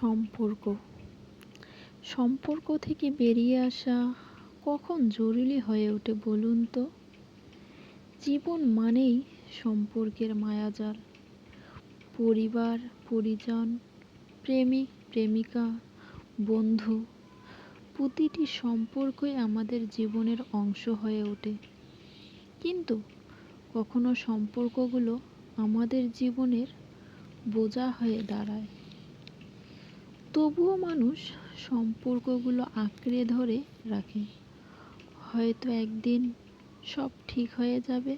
সম্পর্ক। সম্পর্ক থেকে বেরিয়ে আসা কখন জরুরি হয়ে ওঠে বলুন তো? জীবন মানেই সম্পর্কের মায়াজাল। পরিবার, পরিজন, প্রেমিক, প্রেমিকা, বন্ধু, প্রতিটি সম্পর্কই আমাদের জীবনের অংশ হয়ে ওঠে। কিন্তু কখনো সম্পর্কগুলো আমাদের জীবনের বোঝা হয়ে দাঁড়ায়। তবুও মানুষ সম্পর্কগুলো আঁকড়ে ধরে রাখে। হয়তো একদিন সব ঠিক হয়ে যাবে,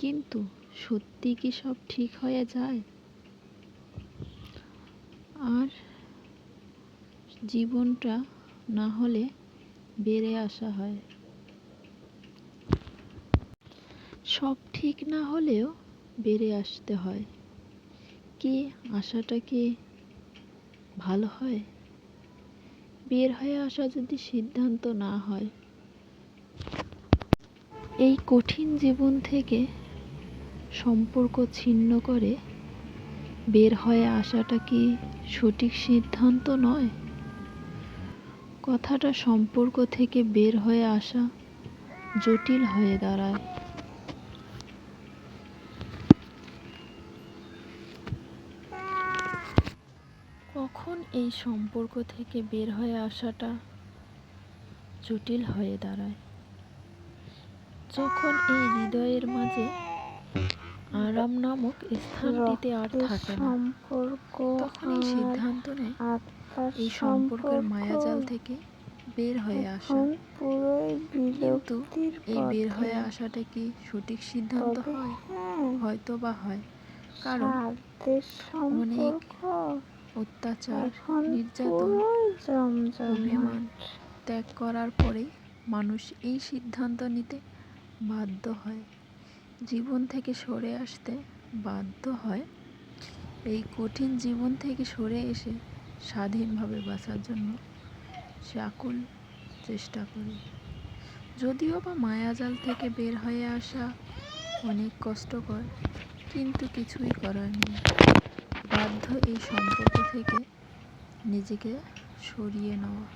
কিন্তু সত্যি কি সব ঠিক হয়ে যায়? আর জীবনটা না হলে বেড়ে আসা হয়। সব ঠিক না হলেও বেড়ে আসতে হয়। কি আসাটা কি ভালো হয়? বের হয়ে আসা যদি সিদ্ধান্ত না হয়? এই কঠিন জীবন থেকে সম্পর্ক ছিন্ন করে বের হয়ে আসাটা কি সঠিক সিদ্ধান্ত নয়? কথাটা সম্পর্ক থেকে বের হয়ে আসা জটিল হয়ে দাঁড়ায়। কখন এই সম্পর্ক থেকে বের হয়ে আসাটা জটিল হয়ে দাঁড়ায়। যখন এই হৃদয়ের মাঝে আরাম নামক স্থানটিতে আর থাকে না সম্পর্ক তখন এই সিদ্ধান্ত নেয় এই সম্পর্কের মায়াজাল থেকে বের হয়ে আসা। এখন পুরোই কিন্তু এই বের হয়ে আসাটা কি সঠিক সিদ্ধান্ত হয়? হ্যাঁ, হয়তো বা হয়। কারণ সম্পর্ক অত্যাচার নির্যাতন অভিমান ত্যাগ করার পরেই মানুষ এই সিদ্ধান্ত নিতে বাধ্য হয়। জীবন থেকে সরে আসতে বাধ্য হয়। এই কঠিন জীবন থেকে সরে এসে স্বাধীনভাবে বাঁচার জন্য সে আকুল চেষ্টা করে। যদিও বা মায়াজাল থেকে বের হয়ে আসা অনেক কষ্টকর কিন্তু কিছুই করার নেই। বাধ্য এই সম্পর্ক থেকে নিজেকে সরিয়ে নেওয়া।